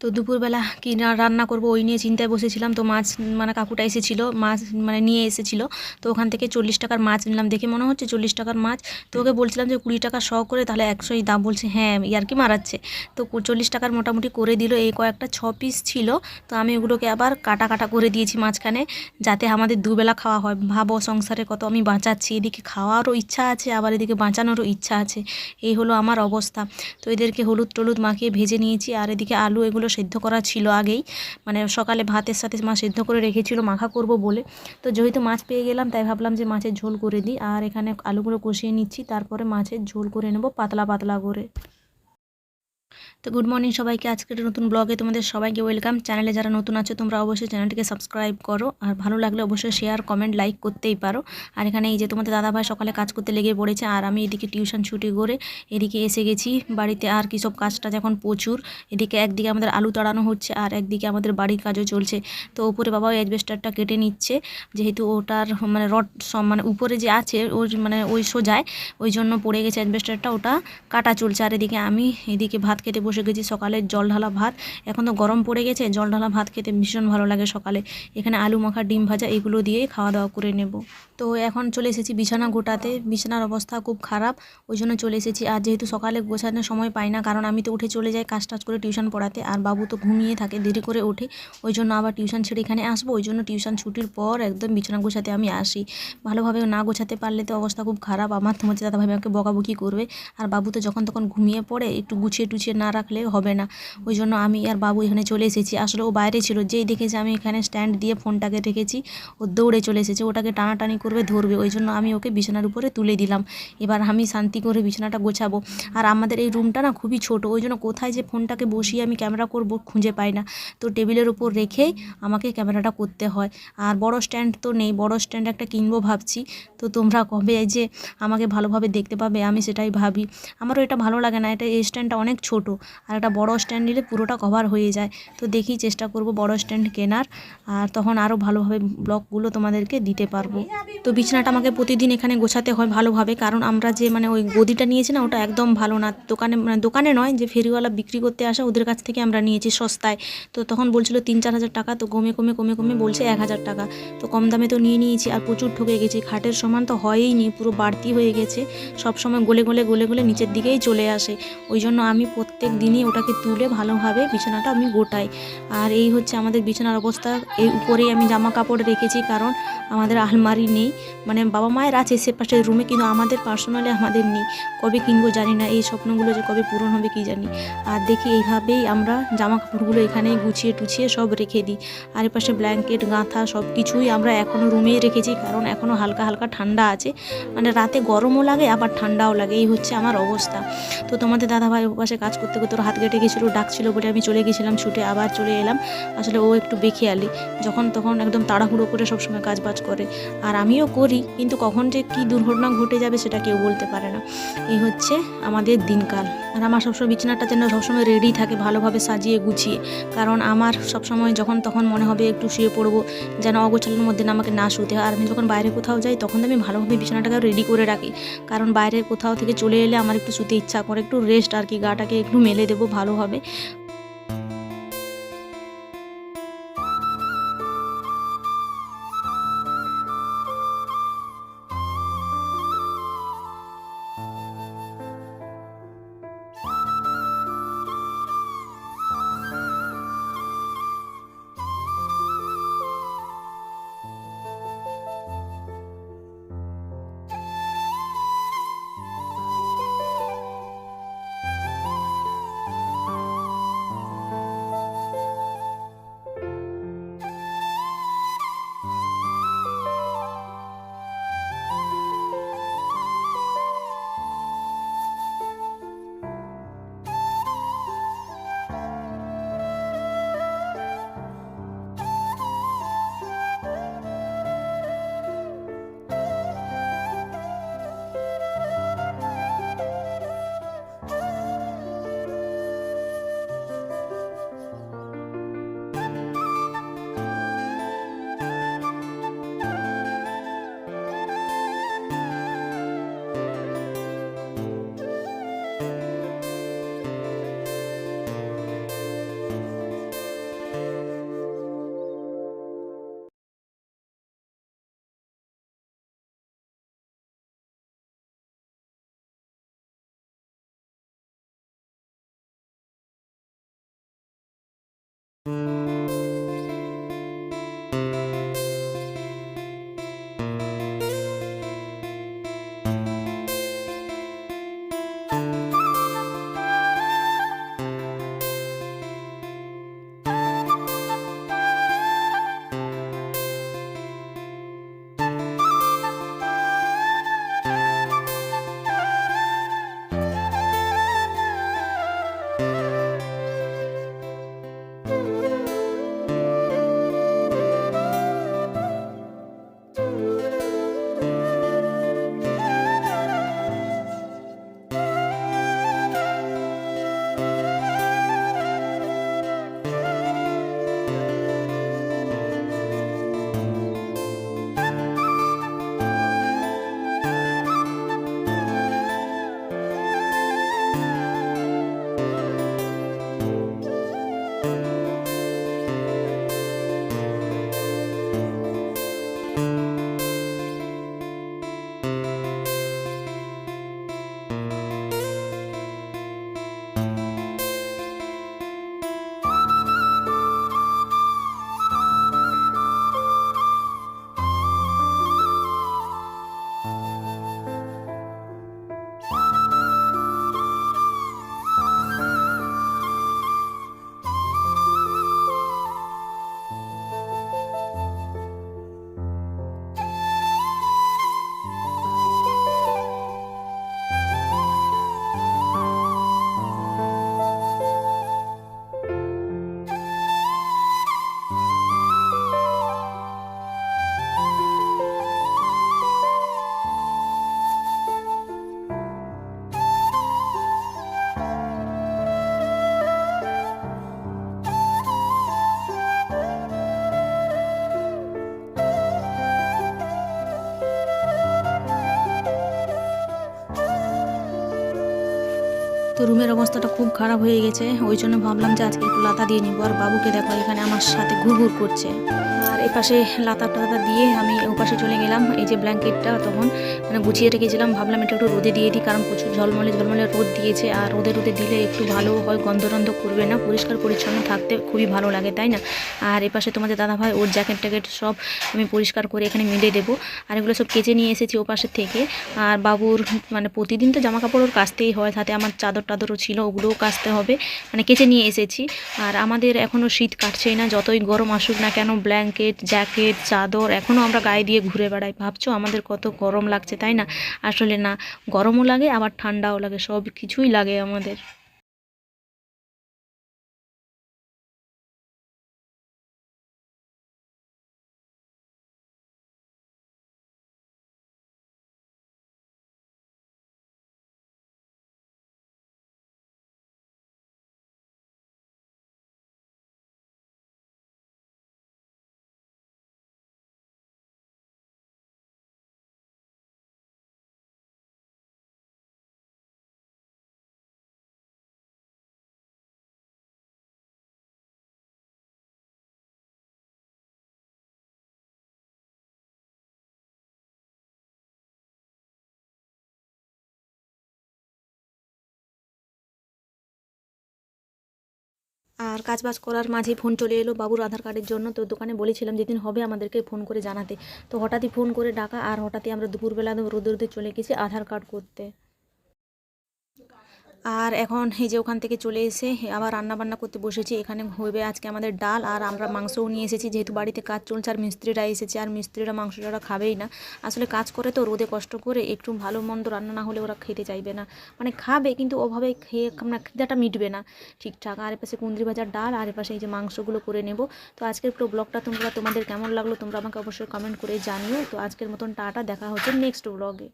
তো দুপুরবেলা কী রান্না করব ওই নিয়ে চিন্তায় বসেছিলাম। তো মাছ মানে কাকুটা এসেছিল, মাছ মানে নিয়ে এসেছিল। তো ওখান থেকে চল্লিশ টাকার মাছ নিলাম। দেখে মনে হচ্ছে চল্লিশ টাকার মাছ। তো ওকে বলছিলাম যে কুড়ি টাকা শ করে তাহলে একশোই দাম। বলছে হ্যাঁ ইয়ার্কি মারাচ্ছে। তো কু- চল্লিশ টাকার মোটামুটি করে দিল। এই কয়েকটা ছ পিস ছিল। তো আমি ওগুলোকে আবার কাটা কাটা করে দিয়েছি মাঝখানে, যাতে আমাদের দুবেলা খাওয়া হয়। ভাবো সংসারে কত আমি বাঁচাচ্ছি। এদিকে খাওয়ারও ইচ্ছা আছে, আবার এদিকে বাঁচানোরও ইচ্ছা আছে। এই হলো আমার অবস্থা। তো এদেরকে হলুদ টলুদ মাখিয়ে ভেজে নিয়েছি। আর এদিকে আলু এগুলো সেদ্ধ করা ছিল আগেই। মানে সকালে ভাতের সাথে মা সেদ্ধ করে রেখেছিল, মাখা করব বলে। তো যেহেতু মাছ পেয়ে গেলাম, তাই ভাবলাম যে মাছের ঝোল করে দিই। আর এখানে আলুগুলো কষিয়ে নিচ্ছি, তারপরে মাছের ঝোল করে নেব পাতলা পাতলা করে। তো গুড মর্নিং সবাইকে। আজকের নতুন ব্লগে তোমাদের সবাইকে ওয়েলকাম। চ্যানেলে যারা নতুন আছো, তোমরা অবশ্যই চ্যানেলটিকে সাবস্ক্রাইব করো। আর ভালো লাগলে অবশ্যই শেয়ার, কমেন্ট, লাইক করতেই পারো। আর এখানে এই যে তোমাদের দাদাভাই সকালে কাজ করতে লেগে পড়েছে, আর আমি এদিকে টিউশন ছুটি করে এদিকে এসে গেছি। বাড়িতে আর কী সব কাজটা যখন প্রচুর, এদিকে একদিকে আমাদের আলু তাড়ানো হচ্ছে, আর একদিকে আমাদের বাড়ির কাজও চলছে। তো ওপরে বাবা ওই অ্যাজবেস্টারটা কেটে নিচ্ছে, যেহেতু ওটার মানে রড মানে উপরে যে আছে, ওর মানে ওই সোজায়, ওই জন্য পড়ে গেছে অ্যাজবেস্টারটা ওটা কাটা চলছে, আর এদিকে আমি এদিকে ভাত খেতে বসে গেছি সকালের জল ঢালা ভাত। এখন তো গরম পড়ে গেছে, জল ঢালা ভাত খেতে ভীষণ ভালো লাগে সকালে। এখানে আলু মাখা, ডিম ভাজা এগুলো দিয়ে খাওয়া দাওয়া করে নেব। তো এখন চলে এসেছি বিছানা গোটাতে। বিছানার অবস্থা খুব খারাপ, ওই জন্য চলে এসেছি। আর যেহেতু সকালে গোছানোর সময় পাই না, কারণ আমি তো উঠে চলে যাই কাজ টাজ করে টিউশন পড়াতে। আর বাবু তো ঘুমিয়ে থাকে, দেরি করে ওঠে। ওই জন্য আবার টিউশন ছেড়ে এখানে আসব। ওই জন্য টিউশন ছুটির পর একদম বিছানা গোছাতে আমি আসি। ভালোভাবে না গোছাতে পারলে তো অবস্থা খুব খারাপ। আমার তোমার দাদাভাবে আমাকে বকাবকি করবে। আর বাবু তো যখন তখন ঘুমিয়ে পড়ে, একটু গুছিয়ে টুছিয়ে না রাখলে হবে না। ওই জন্য আমি আর বাবু এখানে চলে এসেছি। আসলে ও বাইরে ছিল, যেই দেখেছে আমি এখানে স্ট্যান্ড দিয়ে ফোনটাকে রেখেছি, ও দৌড়ে চলে এসেছে। ওটাকে টানাটানি করবে, ধরবে। ওই জন্য আমি ওকে বিছানার উপরে তুলে দিলাম। এবার আমি শান্তি করে বিছানাটা গোছাবো। আর আমাদের এই রুমটা না খুবই ছোট, ওই জন্য কোথায় যে ফোনটাকে বসিয়ে আমি ক্যামেরা করব খুঁজে পাই না। তো টেবিলের উপর রেখেই আমাকে ক্যামেরাটা করতে হয়। আর বড় স্ট্যান্ড তো নেই, বড় স্ট্যান্ড একটা কিনবো ভাবছি। তো তোমরা কবে যে আমাকে ভালোভাবে দেখতে পাবে, আমি সেটাই ভাবি। আমারও এটা ভালো লাগে না, এটা এই স্ট্যান্ডটা অনেক ছোট। আর একটা বড় স্ট্যান্ড নিলে পুরোটা কভার হয়ে যায়। তো দেখি চেষ্টা করব বড় স্ট্যান্ড কেনার। আর তখন আরও ভালোভাবে ব্লকগুলো তোমাদেরকে দিতে পারব। তো বিছানাটা আমাকে প্রতিদিন এখানে গোছাতে হয় ভালোভাবে। কারণ আমরা যে মানে ওই গদিটা নিয়েছি না, ওটা একদম ভালো না। দোকানে মানে দোকানে নয়, যে ফেরিওয়ালা বিক্রি করতে আসা, ওদের কাছ থেকে আমরা নিয়েছি সস্তায়। তো তখন বলছিল তিন চার হাজার টাকা, তো কমে কমে কমে কমে বলছে এক হাজার টাকা। তো কম দামে তো নিয়ে নিয়েছি, আর প্রচুর ঠকে গেছি। খাটের সমান তো হয়ই নি, পুরো বাড়তি হয়ে গেছে। সব সময় গলে গলে গলে গলে নিচের দিকেই চলে আসে। ওই জন্য আমি প্রত্যেক দিনই ওটাকে তুলে ভালোভাবে বিছানাটা আমি গোটাই। আর এই হচ্ছে আমাদের বিছানার অবস্থা। এই উপরেই আমি জামা কাপড় রেখেছি কারণ আমাদের আলমারি নেই। মানে বাবা মায়ের আছে সে পাশের রুমে, কিন্তু আমাদের পার্সোনালি আমাদের নেই। কবে কিনবো জানি না, এই স্বপ্নগুলো যে কবে পূরণ হবে কি জানি। আর দেখি এইভাবেই আমরা জামা কাপড়গুলো এখানেই গুছিয়ে টুছিয়ে সব রেখে দিই। আর এপাশে ব্ল্যাঙ্কেট গাঁথা সব কিছুই আমরা এখনও রুমেই রেখেছি কারণ এখনও হালকা হালকা ঠান্ডা আছে। মানে রাতে গরমও লাগে, আবার ঠান্ডাও লাগে। এই হচ্ছে আমার অবস্থা। তো তোমাদের দাদাভাই পাশে কাজ করতে করতে ওর হাত কেটে গেছিল, ডাকছিল বলে আমি চলে গেছিলাম ছুটে, আবার চলে এলাম। আসলে ও একটু বেখেয়ালি, যখন তখন একদম তাড়াহুড়ো করে সবসময় কাজ বাজ করে। আর আমিও করি, কিন্তু কখন যে কী দুর্ঘটনা ঘটে যাবে সেটা কেউ বলতে পারে না। এই হচ্ছে আমাদের দিনকাল। আর আমার সবসময় বিছানাটা যেন সবসময় রেডি থাকে, ভালোভাবে সাজিয়ে গুছিয়ে। কারণ আমার সবসময় যখন তখন মনে হবে একটু শুয়ে পড়ব, যেন অগোছালোর মধ্যে না আমাকে না শুতে হয়। আর আমি যখন বাইরে কোথাও যাই, তখন আমি ভালোভাবে বিছানাটাকে রেডি করে রাখি। কারণ বাইরে কোথাও থেকে চলে এলে আমার একটু শুতে ইচ্ছা করে, একটু রেস্ট আর কি, গাটাকে একটু মেলে দেবো ভালোভাবে Música তো রুমের অবস্থাটা খুব খারাপ হয়ে গেছে, ওই জন্য ভাবলাম যে আজকে একটু লাতা দিয়ে নিবো। আর বাবুকে দেখো, এখানে আমার সাথে ঘুর ঘুর করছে। আর এপাশে লাতা টাতা দিয়ে আমি ওপাশে চলে গেলাম। এই যে ব্ল্যাঙ্কেটটা তখন মানে গুছিয়ে রেখেছিলাম। ভাবলাম এটা একটু রোদে দিয়ে দিই, কারণ প্রচুর ঝলমলে ঝলমলে রোদ দিয়েছে। আর রোদে রোদে দিলে একটু ভালো হয় গন্ধ টন্ধ করবে না। পরিষ্কার পরিচ্ছন্ন থাকতে খুবই ভালো লাগে, তাই না? আর এপাশে তোমাদের দাদা ভাই ওর জ্যাকেট ট্যাকেট সব আমি পরিষ্কার করে এখানে মিলে দেবো। আর এগুলো সব কেচে নিয়ে এসেছি ওপাশের থেকে। আর বাবুর মানে প্রতিদিন তো জামা কাপড় ওর কাচতেই হয়, সাথে আমার চাদর টাদরও ছিল, ওগুলোও কাচতে হবে। মানে কেচে নিয়ে এসেছি। আর আমাদের এখনও শীত কাটছেই না, যতই গরম আসুক না কেন, ব্ল্যাঙ্কেট জ্যাকেট জ্যাকেট চাদর এখনও আমরা গায়ে দিয়ে ঘুরে বেড়াই। ভাবছ আমাদের কত গরম লাগছে, তাই না? আসলে না, গরমও লাগে, আবার ঠান্ডাও লাগে, সব কিছুই লাগে আমাদের। আর কাজবাজ করার মাঝে ফোন চলে এলো বাবুর আধার কার্ডের জন্য। তো দোকানে বলেছিলাম যেদিন হবে আমাদেরকে ফোন করে জানাতে। তো হঠাৎই ফোন করে ডাকা আর হঠাৎই আমরা দুপুরবেলা রোদে রোদে চলে গেছি আধার কার্ড করতে। আর এখন এই যে ওখান থেকে চলে এসে আবার রান্না বান্না করতে বসেছি। এখানে হবে আজকে আমাদের ডাল আর আমরা মাংসও নিয়ে এসেছি। যেহেতু বাড়িতে কাজ চলছে আর মিস্ত্রিরা এসেছে আর মিস্ত্রিরা মাংসটা খাবেই না। আসলে কাজ করে তো রোদে কষ্ট করে একটু ভালো মন্দ রান্না না হলে ওরা খেতে চাইবে না। মানে খাবে কিন্তু ওভাবে খেয়ে আপনার খিদাটা মিটবে না ঠিকঠাক। আর এপাশে কুন্দ্রি ভাজার ডাল আর এপাশে এই যে মাংসগুলো করে নেব। তো আজকের পুরো ব্লগটা তোমরা, তোমাদের কেমন লাগল তোমরা আমাকে অবশ্যই কমেন্ট করে জানিও। তো আজকের মতন টাটা, দেখা হচ্ছে নেক্সট ব্লগে